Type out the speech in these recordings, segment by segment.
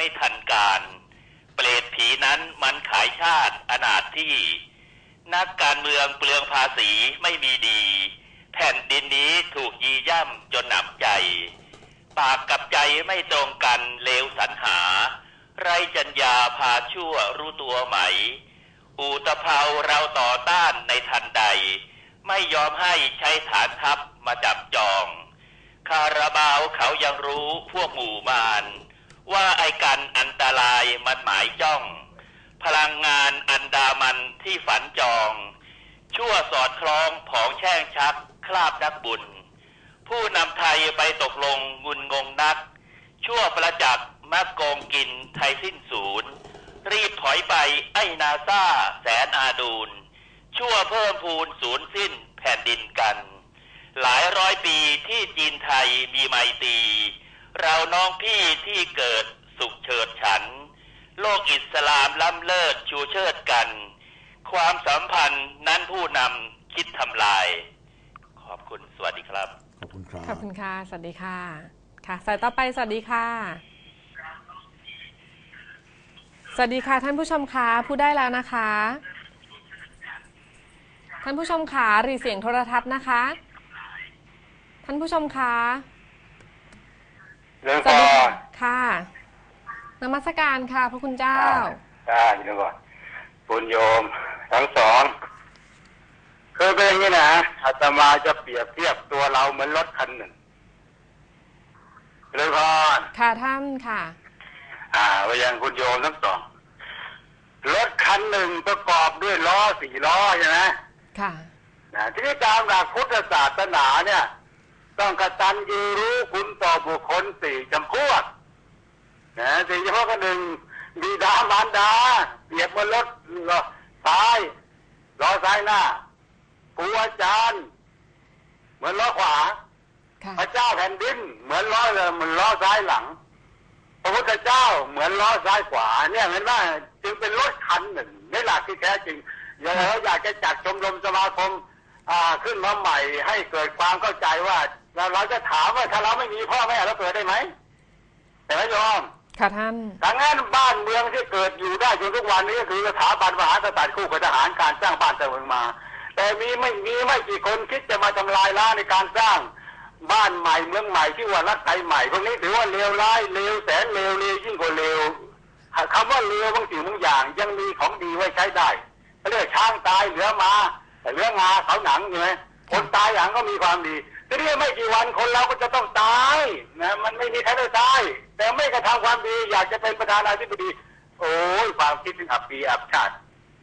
ไม่ทันการ เปรตผีนั้นมันขายชาติอนาถที่ นักการเมืองเปลืองภาษีไม่มีดี แผ่นดินนี้ถูกยีย่ำจนหนำใจ ปากกับใจไม่ตรงกันเลวสรรหา ไรจัญญาพาชั่วรู้ตัวไหม อูตะเภาเราต่อต้านในทันใด ไม่ยอมให้ใช้ฐานทัพมาจับจอง คาราบาวเขายังรู้พวกหมู่มาร ว่าไอกันอันตรายมันหมายจ้อง พลังงานอันดามันที่ฝันจอง ชั่วสอดคล้องผองแช่งชักคราบนักบุญ ผู้นำไทยไปตกลงงุนงงนัก ชั่วประจักษ์มักโกงกินไทยสิ้นศูนย์ รีบถอยไปไอนาซาแสนอาดูลชั่วเพิ่มพูนศูนย์สิ้นแผ่นดินกัน หลายร้อยปีที่จีนไทยมีไมตรี เราน้องพี่ที่เกิดสุขเฉิดฉัน โลกอิสลามล้ำเลิศชูเชิดกัน ความสัมพันธ์นั้นผู้นำคิดทำลาย ขอบคุณสวัสดีครับ ขอบคุณครับขอบคุณค่ะ สวัสดีค่ะ ค่ะ สายต่อไปสวัสดีค่ะ สวัสดีค่ะท่านผู้ชมคะพูดได้แล้วนะคะ ท่านผู้ชมขารีเสียงโทรทัศน์นะคะ ท่านผู้ชมคะ เรื่องสวัสก่ดีอค่ะนค่ะนมัสการค่ะ พระคุณเจ้าได้เรื่องก่อนคุณโยมทั้งสองคือเป็นอย่างนี้นะอาตมาจะเปรียบเทียบตัวเราเหมือนรถคันหนึ่งเรื่องก่อนค่ะท่านค่ะ อ่าไปยังคุณโยมทั้งสองรถคันหนึ่งประกอบด้วยล้อสี่ล้อใช่ไหมค่ะนะที่นี้ตามหลักพุทธศาสนาเนี่ย ต้องกตัญญูรู้คุณต่อบุคคลสี่จำพวกนะสี่จำพวกก็หนึ่งบิดามารดาเปรียบเหมือนรถล้อซ้ายล้อซ้ายหน้าครูอาจารย์เหมือนล้อขวาค่ะพระเจ้าแผ่นดิน เหมือนล้อเลยเหมือนล้อซ้ายหลัง พระพุทธเจ้าเหมือนล้อซ้ายขวา เนี่ยเห็นว่าจึงเป็นรถคันหนึ่งในหลักที่แท้จริงอย่างเราอยากจะจัดชมรมสมาคมอ่าขึ้นมาใหม่ให้เกิดความเข้าใจว่า เราเราจะถามว่าถ้าเราไม่มีพ่อแม่เราเกิดได้ไหมแต่ไม่ยอมค่ะท่านดังนั้นบ้านเมืองที่เกิดอยู่ได้จนทุกวันนี้ก็คือสถาบันมหากษัตริย์คู่กับทหารการสร้างบ้านสร้างเมืองมา แต่มีไม่มีไม่กี่คนคิดจะมาทำลายล้างในการสร้างบ้านใหม่เมืองใหม่ที่ว่ารัฐไทยใหม่พวกนี้ถือว่าเลวร้ายเลวแสนเลวเลวยิ่งกว่าเลวคำว่าเลวบางสิ่งบางอย่างยังมีของดีไว้ใช้ได้เขาเรียกช้างตายเหลือมาเหลืองาเขาหนังใช่ไหมคนตายอย่างก็มีความดี ทีนี้ไม่กี่วันคนเราก็จะต้องตายนะมันไม่มีใครได้ตาย แต่ไม่กระทำความดีอยากจะเป็นประธานาธิบดี โอ้ยความคิดถึงอับปีอับชาติ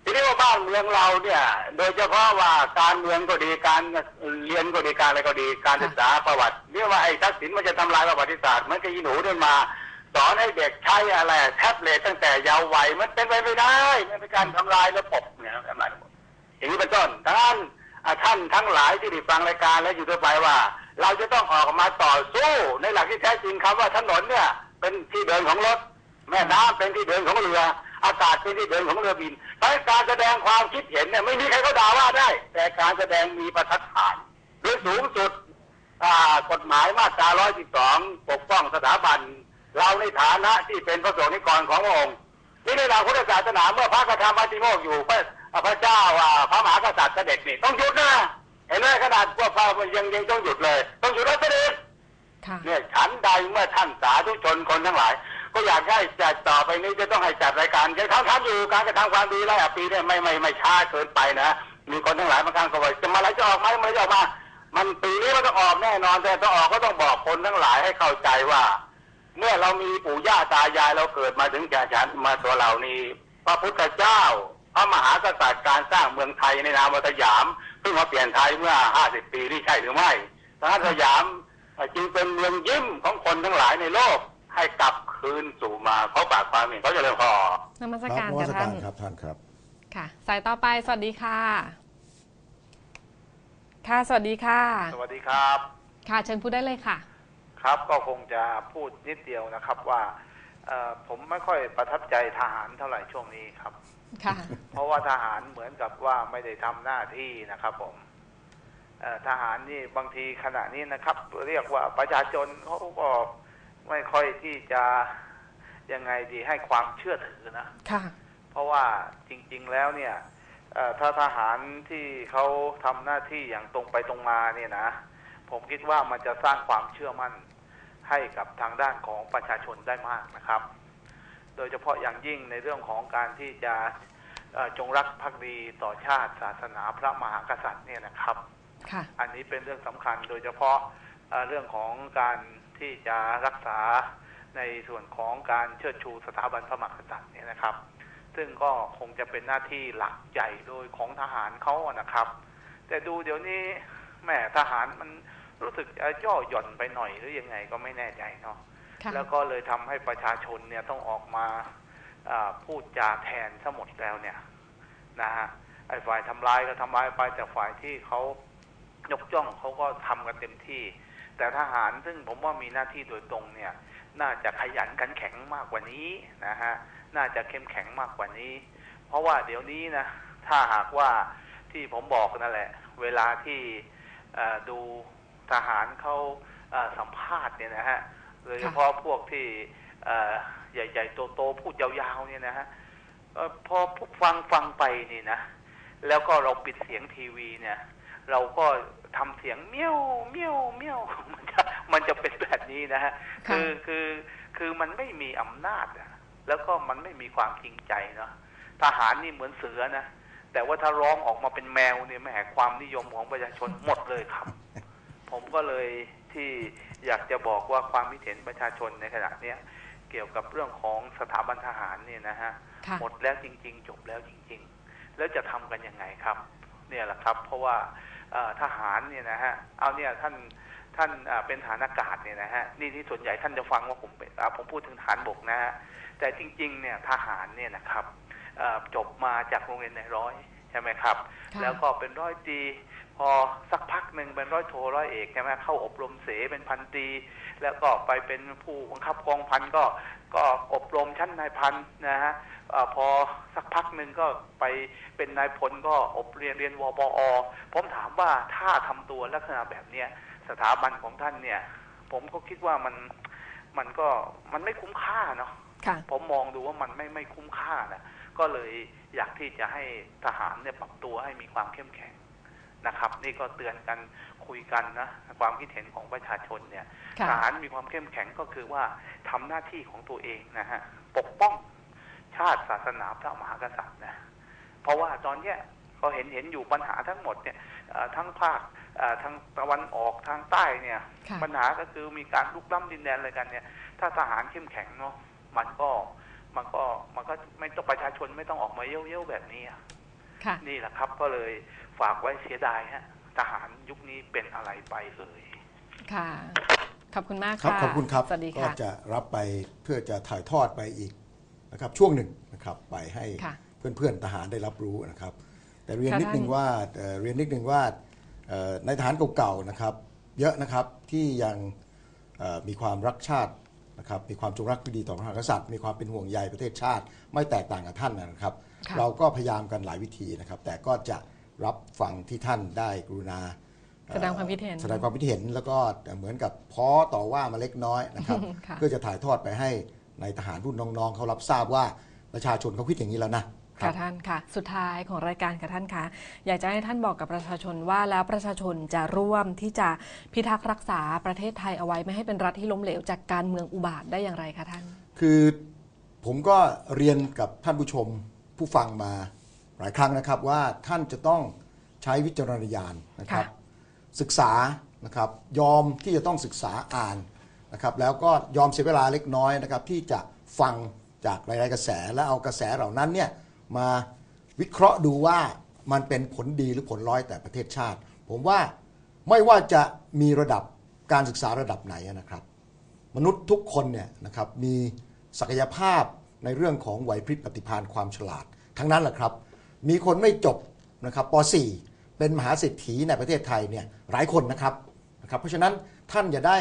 ทีนี้ว่าบ้านเมืองเราเนี่ย โดยเฉพาะว่าการเมืองก็ดีการเรียนก็ดีการอะไรก็ดีการศึกษาประวัติเรียกว่าไอ้ทักษิณมันจะทำลายประวัติศาสตร์มันก็ยีหนูเดินมา สอนให้เด็กใช้อะไรแท็บเล็ตตั้งแต่เยาว์วัยมันเป็นไปไม่ได้มันเป็นการทำลายระบบเนี่ยทำลายระบบอย่างนี้เป็นต้นท่านอะ ท่านทั้งหลายที่ได้ฟังรายการและอยู่ทั่วไปว่า เราจะต้องออกมาต่อสู้ในหลักที่แท้จริงคำว่าถนนเนี่ย เป็นที่เดินของรถ แม่น้ำเป็นที่เดินของเรือ อากาศเป็นที่เดินของเรือบินเพราะฉะนั้นการแสดงความคิดเห็นเนี่ยไม่มีใครเขาด่าว่าได้ แต่การแสดงมีประทัดฐานโดยสูงสุดกฎหมายมาตรา 112 ปกป้องสถาบัน เราในฐานะที่เป็นพระสงฆ์นิกรของพระองค์นี่ในหลักพุทธศาสนาเมื่อพระกระทำมาติโมกอยู่พระ พระเจ้าอ่าพระมหากษัตริย์เสด็จนี่ต้องหยุดนะเห็นไหมขนาดพวกพระยังยังต้องหยุดเลย ต้องหยุดแล้วเสด็จค่ะเนี่ยฉันใดเมื่อท่านสาธุชนคนทั้งหลาย ก็อยากให้จัดต่อไปนี้จะต้องให้จัดรายการจะทำทำอยู่การกระทำความดีไล่อปีเนี่ยไม่ไม่ไม่ช้าเกินไปนะมีคนทั้งหลายบางครั้งก็ว่าจะมาอะไรจะออกไหมไม่จะออกมา มันปีนี้มันต้องออกแน่นอน แต่ต้องออกก็ต้องบอกคนทั้งหลายให้เข้าใจว่า เมื่อเรามีปู่ย่าตายายเราเกิดมาถึงแก่ฉันมาตัวเรานี้พระพุทธเจ้า พระมหากษัตริย์การสร้างเมืองไทยในนามวสยามเพิ่งมาเปลี่ยนไทยเมื่อ 50 ปีนี่ใช่หรือไม่ดังนั้นสยามจึงเป็นเมืองยิ้มของคนทั้งหลายในโลกให้กลับคืนสู่มาเขาปากความเห็นเขาจะเริ่มพอนมัสคการนวัค่ะตท่านครับท่านครับ ค่ะ สายต่อไปสวัสดีค่ะ ค่ะสวัสดีค่ะ สวัสดีครับ ค่ะเชิญพูดได้เลยค่ะ ครับก็คงจะพูดนิดเดียวนะครับว่าเอ่อ ผมไม่ค่อยประทับใจทหารเท่าไหร่ช่วงนี้ครับค่ะเพราะว่าทหารเหมือนกับว่าไม่ได้ทำหน้าที่นะครับ ผมเอ่อทหารนี่บางทีขณะนี้นะครับ เรียกว่าประชาชนเขาก็ไม่ค่อยที่จะยังไงดีให้ความเชื่อถือนะค่ะเพราะว่าจริง ๆแล้วเนี่ยเอ่อถ้าทหารที่เขาทำหน้าที่อย่างตรงไปตรงมาเนี่ยนะผมคิดว่ามันจะสร้างความเชื่อมั่น ให้กับทางด้านของประชาชนได้มากนะครับ โดยเฉพาะอย่างยิ่งในเรื่องของการที่จะเอ่อจงรักภักดีต่อชาติศาสนาพระมหากษัตริย์เนี่ยนะครับค่ะอันนี้เป็นเรื่องสำคัญโดยเฉพาะเอ่อเรื่องของการที่จะรักษาในส่วนของการเชิดชูสถาบันพระมหากษัตริย์เนี่ยนะครับ ซึ่งก็คงจะเป็นหน้าที่หลักใหญ่โดยของทหารเขาอะนะครับ แต่ดูเดี๋ยวนี้แหม่ทหารมัน รู้สึกจะย่อหย่อนไปหน่อยหรือยังไงก็ไม่แน่ใจเนาะค่ะแล้วก็เลยทำให้ประชาชนเนี่ยต้องออกมาอ่าพูดจาแทนซะหมดแล้วเนี่ยนะฮะไอ้ฝ่ายทำร้ายก็ทำร้ายไปแต่ฝ่ายที่เขายกย่องเขาก็ทำกันเต็มที่ แต่ทหารซึ่งผมว่ามีหน้าที่โดยตรงเนี่ย น่าจะขยันขันแข็งมากกว่านี้นะฮะน่าจะเข้มแข็งมากกว่านี้ เพราะว่าเดี๋ยวนี้นะถ้าหากว่าที่ผมบอกนั่นแหละ เวลาที่เอ่อดู ทหารเขาเอ่อสัมภาษณ์เนี่ยนะฮะโดยเฉพาะพวกที่เอ่อใหญ่ๆโตๆพูดยาวๆเนี่ยนะฮะเอ่อพอฟังฟังไปนี่นะ แล้วก็เราปิดเสียงทีวีเนี่ย เราก็ทำเสียงเมี้ยวเมี้ยวเมี้ยวมันจะมันจะเป็นแบบนี้นะฮะค่ะคือคือคือมันไม่มีอำนาจอะแล้วก็มันไม่มีความจริงใจเนาะทหารนี่เหมือนเสือนะแต่ว่าถ้าร้องออกมาเป็นแมวเนี่ยแหมความนิยมของประชาชนหมดเลยครับ ผมก็เลยที่อยากจะบอกว่าความคิดเห็นประชาชนในขณะเนี้ยเกี่ยวกับเรื่องของสถาบันทหารเนี่ยนะฮะค่ะหมดแล้วจริง ๆ จบแล้วจริง ๆ แล้วจะทำกันยังไงครับ เนี่ยแหละครับ เพราะว่าเอ่อทหารเนี่ยนะฮะเอาเนี่ยท่านท่านเอ่อเป็นฐานอากาศเนี่ยนะฮะนี่ที่ส่วนใหญ่ท่านจะฟังว่าผมเป็นอ่าผมพูดถึงฐานบกนะฮะแต่จริง ๆ เนี่ยทหารเนี่ยนะครับเอ่อจบมาจากโรงเรียนในร้อยใช่ไหมครับค่ะแล้วก็เป็นร้อยตรีพอสักพักหนึ่งเป็นร้อยโทร้อยเอกใช่ไหมเข้าอบรมเสเป็นพันตรีแล้วก็ไปเป็นผู้บังคับกองพันก็ก็อบรมชั้นนายพันนะฮะเออพอสักพักหนึ่งก็ไปเป็นนายพลก็อบเรียนเรียนวปอผมถามว่าถ้าทำตัวลักษณะแบบเนี้ยสถาบันของท่านเนี่ย ผมก็คิดว่ามันมันก็มันไม่คุ้มค่าเนาะค่ะ ผมมองดูว่ามันไม่ไม่คุ้มค่านะก็เลยอยากที่จะให้ทหารเนี่ยปรับตัวให้มีความเข้มแข็งนะครับ นี่ก็เตือนกันคุยกันนะความคิดเห็นของประชาชนเนี่ยค่ะทหารมีความเข้มแข็งก็คือว่าทำหน้าที่ของตัวเองนะฮะปกป้องชาติศาสนาพระมหากษัตริย์นะเพราะว่าตอนเนี้ยก็เห็นเห็นอยู่ปัญหาทั้งหมดเนี่ยเอ่อทั้งภาคเอ่อทางตะวันออกทางใต้เนี่ยค่ะปัญหาก็คือมีการลุกล้ำดินแดนอะไรกันเนี่ย ถ้าทหารเข้มแข็งเนาะ มันก็มันก็มันก็ไม่ต้องประชาชนไม่ต้องออกมาเย้ยวๆแบบนี้อะค่ะนี่แหละครับ ก็เลยฝากไว้เสียดายฮะทหารยุคนี้เป็นอะไรไปเอ่ยค่ะขอบคุณมากครับค่ะขอบคุณครับสวัสดีก็ค่ะจะรับไปเพื่อจะถ่ายทอดไปอีกนะครับ ช่วงหนึ่งนะครับไปให้ค่ะเพื่อนๆทหารได้รับรู้นะครับ แต่เรียนค่ะนิดนึงท่านว่าเอ่อเรียนนิดนึงว่าเอ่อในทหารเก่าๆนะครับ เยอะนะครับที่ยังเอ่อมีความรักชาติ นะครับมีความจงรักภักดีต่อพระมหากษัตริย์มีความเป็นห่วงใยประเทศชาติ ไม่แตกต่างกับท่านนะครับ ค่ะเราก็พยายามกันหลายวิธีนะครับ แต่ก็จะรับฟังที่ท่านได้กรุณาแสดงความคิดเห็นแสดงความคิดเห็นแล้วก็เหมือนกับพ้อต่อว่ามาเล็กน้อยนะครับ ค่ะ เพื่อจะถ่ายทอดไปให้ในทหารรุ่นน้องๆเขารับทราบว่าประชาชนเขาคิดอย่างนี้แล้วนะ ครัค่ะบท่านค่ะ สุดท้ายของรายการค่ะท่านคะอยากจะให้ท่านบอกกับประชาชนว่าแล้วประชาชนจะร่วมที่จะพิทักษ์รักษาประเทศไทยเอาไว้ไม่ให้เป็นรัฐที่ล้มเหลวจากการเมืองอุบาทได้อย่างไรคะท่าน คือผมก็เรียนกับท่านผู้ชมผู้ฟังมาหลายครั้งนะครับว่าท่านจะต้องใช้วิจารณญาณนะครับค่ะศึกษานะครับยอมที่จะต้องศึกษาอ่านนะครับ แล้วก็ยอมเสียเวลาเล็กน้อยนะครับที่จะฟังจากหลาย ๆ กระแสและเอากระแสเหล่านั้นเนี่ย มาวิเคราะห์ดูว่ามันเป็นผลดีหรือผลร้อยแต่ประเทศชาติ ผมว่าไม่ว่าจะมีระดับการศึกษาระดับไหนนะครับ มนุษย์ทุกคนเนี่ยนะครับมีศักยภาพในเรื่องของไหวพริบปฏิภาณความฉลาด ทั้งนั้นแหละครับ มีคนไม่จบนะครับป .4 เป็นมหาเศรษฐีในประเทศไทยเนี่ยหลายคนนะครับนะครับ เพราะฉะนั้นท่านอย่าได้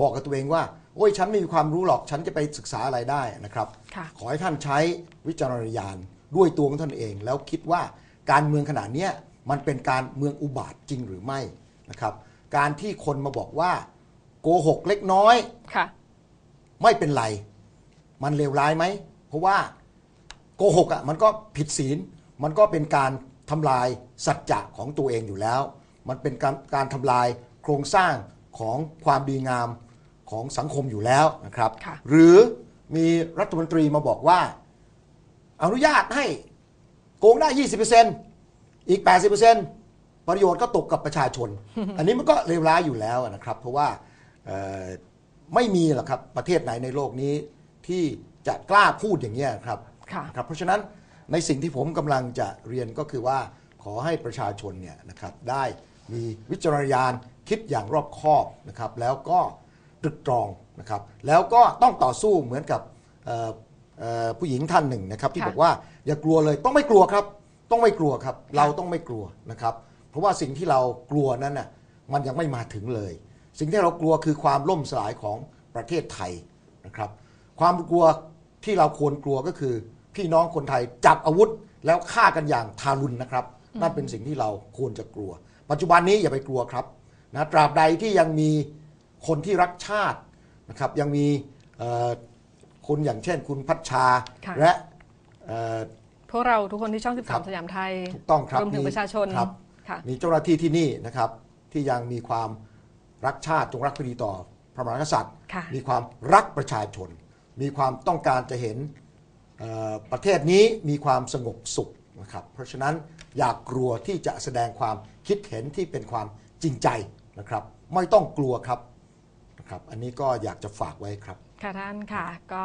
บอกกับตัวเองว่า โอ้ยฉันไม่มีความรู้หรอกฉันจะไปศึกษาอะไรได้นะครับค่ะขอให้ท่านใช้วิจารณญาณ ด้วยตัวของท่านเอง แล้วคิดว่าการเมืองขนาดเนี้ยมันเป็นการเมืองอุบาทจริงหรือไม่นะครับ การที่คนมาบอกว่า โกหกเล็กน้อยค่ะไม่เป็นไร มันเลวร้ายไหม เพราะว่าโกหกอะมันก็ผิดศีล มันก็เป็นการทำลายสัจจะของตัวเองอยู่แล้ว มันเป็นการการทำลายโครงสร้างของความดีงามของสังคมอยู่แล้วนะครับค่ะหรือมีรัฐมนตรีมาบอกว่า อนุญาตให้โกงได้ 20%อีก 80%ประโยชน์ก็ตกกับประชาชน อันนี้มันก็เลวร้ายอยู่แล้วนะครับ เพราะว่าเอ่อไม่มีหรอกครับประเทศไหนในโลกนี้ที่จะกล้าพูดอย่างนี้ยครับค่ะนะครับ เพราะฉะนั้นในสิ่งที่ผมกำลังจะเรียนก็คือว่าขอให้ประชาชนเนี่ยนะครับได้มีวิจารณญาณคิดอย่างรอบคอบนะครับ แล้วก็ตรึกตรองนะครับ แล้วก็ต้องต่อสู้เหมือนกับเอ่อเอ่อ ผู้หญิงท่านหนึ่งนะครับที่ค่ะบอกว่าอย่ากลัวเลยต้องไม่กลัวครับ ต้องไม่กลัวครับ เราต้องไม่กลัวนะครับ เพราะว่าสิ่งที่เรากลัวนั้นน่ะมันยังไม่มาถึงเลย สิ่งที่เรากลัวคือความล่มสลายของประเทศไทยนะครับ ความกลัวที่เราควรกลัวก็คือ พี่น้องคนไทยจับอาวุธแล้วฆ่ากันอย่างทารุณนะครับ นั่นเป็นสิ่งที่เราควรจะกลัว ปัจจุบันนี้อย่าไปกลัวครับนะตราบใดที่ยังมีคนที่รักชาตินะครับยังมีเอ่อ คนอย่างเช่น คุณพัชชาค่ะ และเอ่อ พวกเราทุกคนที่ช่อง ครับ 13 สยามไทยถูกต้องครับรวมถึงมีประชาชนครับ ค่ะ มีเจ้าหน้าที่ที่นี่นะครับที่ยังมีความรักชาติจงรักภักดีต่อพระมหากษัตริย์ ค่ะ มีความรักประชาชน มีความต้องการจะเห็นเอ่อประเทศนี้มีความสงบสุขนะครับเพราะฉะนั้นอย่ากกลัวที่จะแสดงความคิดเห็นที่เป็นความจริงใจนะครับ ไม่ต้องกลัวครับนะครับ อันนี้ก็อยากจะฝากไว้ครับ ค่ะท่านค่ะ ก็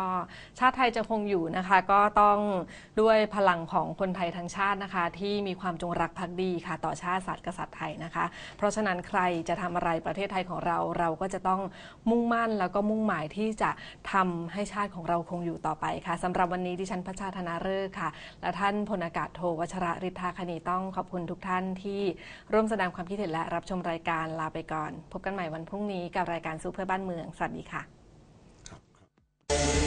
ชาติไทยจะคงอยู่นะคะ ก็ต้องด้วยพลังของคนไทยทั้งชาตินะคะ ที่มีความจงรักภักดีค่ะ ต่อชาติศาสตร์กษัตริย์ไทยนะคะ เพราะฉะนั้นใครจะทำอะไรประเทศไทยของเราเราก็จะต้องมุ่งมั่นแล้วก็มุ่งหมายที่จะทำให้ชาติของเราคงอยู่ต่อไปค่ะสำหรับวันนี้ดิฉันพัชชาธนาฤกษ์ค่ะ และท่านพลอากาศโทวัชระฤทธาคณีต้องขอบคุณทุกท่านที่ร่วมแสดงความคิดเห็นและรับชมรายการลาไปก่อน พบกันใหม่วันพรุ่งนี้กับรายการสู้เพื่อบ้านเมืองสวัสดีค่ะ ครับ